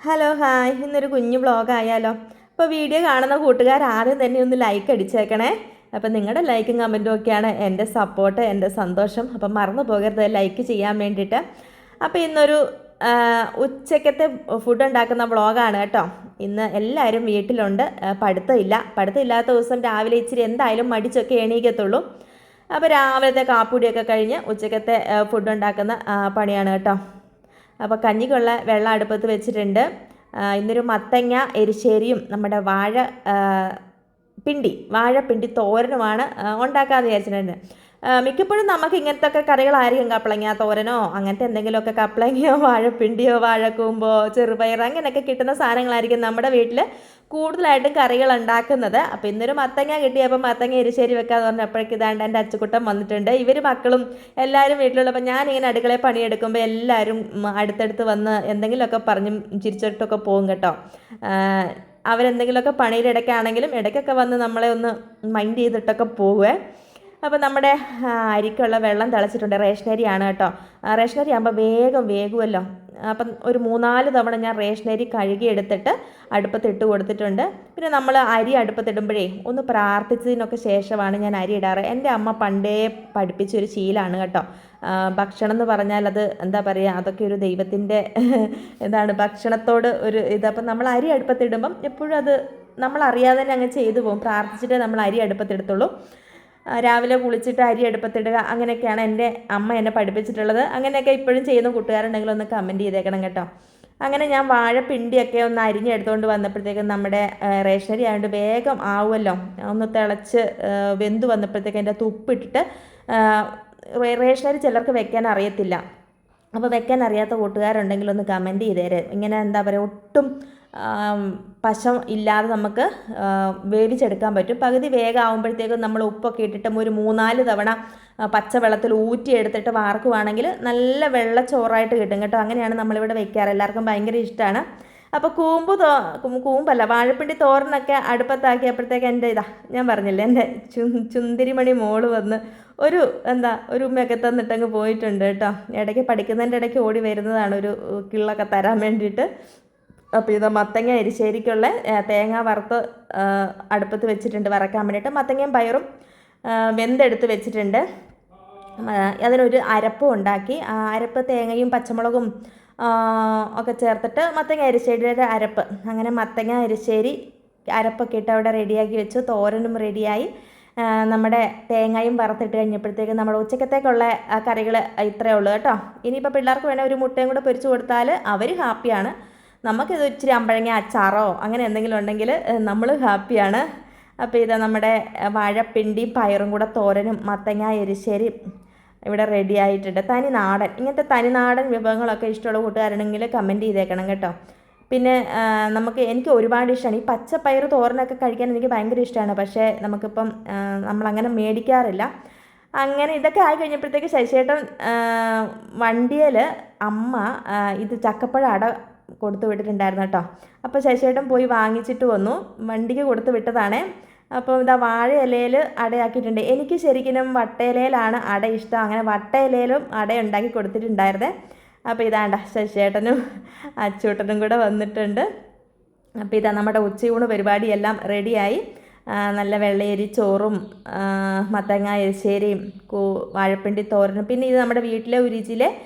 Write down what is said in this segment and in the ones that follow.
Hello hi ഇന്നൊരു കുഞ്ഞു ബ്ലോഗായാലോ അപ്പോൾ വീഡിയോ കാണുന്ന കൂട്ടുകാർ ആദ്യം തന്നെ ഒന്ന് ലൈക്ക് അടിച്ചേക്കണേ. അപ്പം നിങ്ങളുടെ ലൈക്കും കമന്റും ഒക്കെയാണ് എന്റെ സപ്പോർട്ട് എന്റെ സന്തോഷം. അപ്പം മറന്നു പോകരുത് ലൈക്ക് ചെയ്യാൻ വേണ്ടിയിട്ട്. അപ്പോൾ ഇന്നൊരു ഉച്ചക്കത്തെ ഫുഡ് ഉണ്ടാക്കുന്ന വ്ളോഗാണ് കേട്ടോ. ഇന്ന് എല്ലാവരും വീട്ടിലുണ്ട്. പഠിത്തമില്ല. പഠിത്തമില്ലാത്ത ദിവസം രാവിലെ ഇച്ചിരി എന്തായാലും മടിച്ചൊക്കെ എണീക്കത്തുള്ളൂ. അപ്പോൾ രാവിലത്തെ കാപ്പുടിയൊക്കെ കഴിഞ്ഞ് ഉച്ചക്കത്തെ ഫുഡ് ഉണ്ടാക്കുന്ന പണിയാണ് കേട്ടോ. അപ്പോൾ കഞ്ഞിക്കുള്ള വെള്ളം അടുപ്പത്ത് വെച്ചിട്ടുണ്ട്. ഇന്നൊരു മത്തങ്ങ എരിശ്ശേരിയും നമ്മുടെ വാഴ പിണ്ടി വാഴപ്പിണ്ടി തോരനുമാണ് ഉണ്ടാക്കാമെന്ന് വിചാരിച്ചിട്ടുണ്ട്. മിക്കപ്പോഴും നമുക്ക് ഇങ്ങനത്തെ ഒക്കെ കറികളായിരിക്കും കപ്പളങ്ങ തോരനോ അങ്ങനത്തെ എന്തെങ്കിലുമൊക്കെ കപ്പളങ്ങയോ വാഴപ്പിണ്ടിയോ വാഴക്കൂമ്പോ ചെറുപയർ അങ്ങനെയൊക്കെ കിട്ടുന്ന സാധനങ്ങളായിരിക്കും നമ്മുടെ വീട്ടിൽ കൂടുതലായിട്ടും കറികൾ ഉണ്ടാക്കുന്നത്. അപ്പോൾ ഇന്നൊരു മത്തങ്ങ കിട്ടിയപ്പോൾ മത്തങ്ങ എരിശ്ശേരി വെക്കാന്ന് പറഞ്ഞപ്പോഴേക്ക് ഇതാണ്ട് എന്റെ അച്ചുകുട്ടം വന്നിട്ടുണ്ട്. ഇവർ മക്കളും എല്ലാവരും വീട്ടിലുള്ളപ്പോൾ ഞാനിങ്ങനെ അടുക്കളയിൽ പണിയെടുക്കുമ്പോൾ എല്ലാവരും അടുത്തടുത്ത് വന്ന് എന്തെങ്കിലുമൊക്കെ പറഞ്ഞും ചിരിച്ചിട്ടൊക്കെ പോകും കേട്ടോ. അവരെന്തെങ്കിലുമൊക്കെ പണിയിലിടയ്ക്കാണെങ്കിലും ഇടയ്ക്കൊക്കെ വന്ന് നമ്മളെ ഒന്ന് മൈൻഡ് ചെയ്തിട്ടൊക്കെ പോകുവേ അപ്പോൾ നമ്മുടെ അരിക്കുള്ള വെള്ളം തിളച്ചിട്ടുണ്ട്. റേഷനരി ആണ് കേട്ടോ. റേഷനരി ആകുമ്പോൾ വേഗം വേകുമല്ലോ അപ്പം ഒരു മൂന്നാൽ തവണ ഞാൻ റേഷനരി കഴുകി എടുത്തിട്ട് അടുപ്പത്ത് ഇട്ട് കൊടുത്തിട്ടുണ്ട്. പിന്നെ നമ്മൾ അരി അടുപ്പത്തിടുമ്പോഴേ ഒന്ന് പ്രാർത്ഥിച്ചതിനൊക്കെ ശേഷമാണ് ഞാൻ അരി ഇടാറ്. എന്റെ അമ്മ പണ്ടേ പഠിപ്പിച്ചൊരു ശീലമാണ് കേട്ടോ. ഭക്ഷണം എന്ന് പറഞ്ഞാൽ അത് എന്താ പറയുക അതൊക്കെ ഒരു ദൈവത്തിന്റെ എന്താണ് ഭക്ഷണത്തോട് ഒരു ഇത്. അപ്പം നമ്മൾ അരി അടുപ്പത്തിടുമ്പം എപ്പോഴും അത് നമ്മൾ അറിയാതെ തന്നെ അങ്ങ് ചെയ്തു പോകും. പ്രാർത്ഥിച്ചിട്ടേ നമ്മൾ അരി അടുപ്പത്തെടുത്തുള്ളൂ രാവിലെ കുളിച്ചിട്ട് അരി അടുപ്പത്തിടുക അങ്ങനെയൊക്കെയാണ് എന്റെ അമ്മ എന്നെ പഠിപ്പിച്ചിട്ടുള്ളത്. അങ്ങനെയൊക്കെ ഇപ്പോഴും ചെയ്യുന്ന കൂട്ടുകാരുണ്ടെങ്കിൽ ഒന്ന് കമന്റ് ചെയ്തേക്കണം കേട്ടോ. അങ്ങനെ ഞാൻ വാഴപ്പിണ്ടിയൊക്കെ ഒന്ന് അരിഞ്ഞെടുത്തുകൊണ്ട് വന്നപ്പോഴത്തേക്കും നമ്മുടെ റേഷനരി ആയതുകൊണ്ട് വേഗം ആവുമല്ലോ ഒന്ന് തിളച്ച് വെന്ത് വന്നപ്പോഴത്തേക്കും എന്റെ തുപ്പിട്ടിട്ട് റേഷനരി ചിലർക്ക് വെക്കാൻ അറിയത്തില്ല. അപ്പോൾ വെക്കാൻ അറിയാത്ത കൂട്ടുകാരുണ്ടെങ്കിൽ ഒന്ന് കമന്റ് ചെയ്തേരെ. ഇങ്ങനെ എന്താ പറയുക ഒട്ടും പശം ഇല്ലാതെ നമുക്ക് വേവിച്ചെടുക്കാൻ പറ്റും. പകുതി വേഗമാകുമ്പോഴത്തേക്കും നമ്മൾ ഉപ്പൊക്കെ ഇട്ടിട്ട് ഒരു മൂന്നാൽ തവണ പച്ചവെള്ളത്തിൽ ഊറ്റി എടുത്തിട്ട് വാർക്കുവാണെങ്കിൽ നല്ല വെള്ളച്ചോറായിട്ട് കിട്ടും കേട്ടോ. അങ്ങനെയാണ് നമ്മളിവിടെ വയ്ക്കാറ് എല്ലാവർക്കും ഭയങ്കര ഇഷ്ടമാണ്. അപ്പോൾ കൂമ്പ് തോ കൂമ്പല്ല വാഴപ്പിണ്ടി തോരനൊക്കെ അടുപ്പത്താക്കിയപ്പോഴത്തേക്ക് എന്റെ ഇതാ ഞാൻ പറഞ്ഞില്ലേ എന്റെ ചു ചുന്തിരിമണി മോൾ വന്ന് ഒരു എന്താ ഒരു ഉമ്മയൊക്കെ തന്നിട്ടങ്ങ് പോയിട്ടുണ്ട് കേട്ടോ. ഇടയ്ക്ക് പഠിക്കുന്നതിന്റെ ഇടയ്ക്ക് ഓടി വരുന്നതാണ് ഒരു കിള്ളൊക്കെ തരാൻ വേണ്ടിയിട്ട്. അപ്പോൾ ഇത് മത്തങ്ങ എരിശ്ശേരിക്കുള്ള തേങ്ങ വറുത്ത് അടുപ്പത്ത് വെച്ചിട്ടുണ്ട് വറക്കാൻ വേണ്ടിയിട്ട്. മത്തങ്ങയും പയറും വെന്തെടുത്ത് വെച്ചിട്ടുണ്ട്. അതിനൊരു അരപ്പും ഉണ്ടാക്കി. അരപ്പ് തേങ്ങയും പച്ചമുളകും ഒക്കെ ചേർത്തിട്ട് മത്തങ്ങ അരിശ്ശേരിയുടെ അരപ്പ്. അങ്ങനെ മത്തങ്ങ അരിശ്ശേരി അരപ്പൊക്കെ ഇട്ട് അവിടെ റെഡിയാക്കി വെച്ചു. തോരനും റെഡിയായി. നമ്മുടെ തേങ്ങയും വറുത്തിട്ട് കഴിഞ്ഞപ്പോഴത്തേക്ക് നമ്മുടെ ഉച്ചക്കത്തേക്കുള്ള കറികൾ ഇത്രയേ ഉള്ളൂ കേട്ടോ. ഇനിയിപ്പോൾ പിള്ളേർക്ക് വേണേൽ ഒരു മുട്ടയും കൂടെ പൊരിച്ചു കൊടുത്താൽ അവർ ഹാപ്പിയാണ്. നമുക്കിത് ഇച്ചിരി അമ്പഴങ്ങ അച്ചാറോ അങ്ങനെ എന്തെങ്കിലും ഉണ്ടെങ്കിൽ നമ്മൾ ഹാപ്പിയാണ് അപ്പോൾ ഇത് നമ്മുടെ വാഴപ്പിണ്ടി പയറും കൂടെ തോരനും മത്തങ്ങ എരിശ്ശേരി ഇവിടെ റെഡി ആയിട്ടുണ്ട്. തനി നാടൻ ഇങ്ങനത്തെ തനി നാടൻ വിഭവങ്ങളൊക്കെ ഇഷ്ടമുള്ള കൂട്ടുകാരുണ്ടെങ്കിൽ കമന്റ് ചെയ്തേക്കണം കേട്ടോ. പിന്നെ നമുക്ക് എനിക്ക് ഒരുപാട് ഇഷ്ടമാണ് ഈ പച്ചപ്പയർ തോരനൊക്കെ കഴിക്കാൻ എനിക്ക് ഭയങ്കര ഇഷ്ടമാണ് പക്ഷേ നമുക്കിപ്പം നമ്മളങ്ങനെ മേടിക്കാറില്ല. അങ്ങനെ ഇതൊക്കെ ആയി കഴിഞ്ഞപ്പോഴത്തേക്ക് ശശിയേട്ടൻ വണ്ടിയിൽ അമ്മ ഇത് ചക്കപ്പഴ അട കൊടുത്തു വിട്ടിട്ടുണ്ടായിരുന്നു കേട്ടോ. അപ്പോൾ ശശിയേട്ടൻ പോയി വാങ്ങിച്ചിട്ട് വന്നു. വണ്ടിക്ക് കൊടുത്തു വിട്ടതാണേ. അപ്പോൾ ഇതാ വാഴ ഇലയിൽ അടയാക്കിയിട്ടുണ്ട്. എനിക്ക് ശരിക്കും വട്ടയിലയിലാണ് അട ഇഷ്ടം. അങ്ങനെ വട്ടയിലയിലും അട ഉണ്ടാക്കി കൊടുത്തിട്ടുണ്ടായിരുന്നേ. അപ്പോൾ ഇതാണ്ട ശശിയേട്ടനും അച്ചൂട്ടനും കൂടെ വന്നിട്ടുണ്ട്. അപ്പോൾ ഇതാ നമ്മുടെ ഉച്ചയൂണ് പരിപാടിയെല്ലാം റെഡിയായി. നല്ല വെള്ളയരി ചോറും മത്തങ്ങ എരിശ്ശേരിയും വാഴപ്പിണ്ടി തോരനും. പിന്നെ ഇത് നമ്മുടെ വീട്ടിലെ ഉരുചിയിലെ ആ,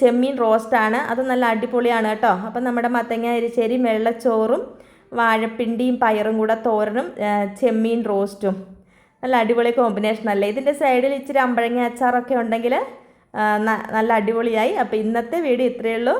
ചെമ്മീൻ റോസ്റ്റാണ്. അത് നല്ല അടിപൊളിയാണ് കേട്ടോ. അപ്പം നമ്മുടെ മത്തങ്ങ എരിശ്ശേരി വെള്ളച്ചോറും വാഴപ്പിണ്ടിയും പയറും കൂടെ തോരനും ചെമ്മീൻ റോസ്റ്റും. നല്ല അടിപൊളി കോമ്പിനേഷൻ അല്ലേ? ഇതിന്റെ സൈഡിൽ ഇച്ചിരി അമ്പഴങ്ങ അച്ചാറൊക്കെ ഉണ്ടെങ്കിൽ നല്ല അടിപൊളിയായി. അപ്പോൾ ഇന്നത്തെ വീഡിയോ ഇത്രയേ ഉള്ളൂ.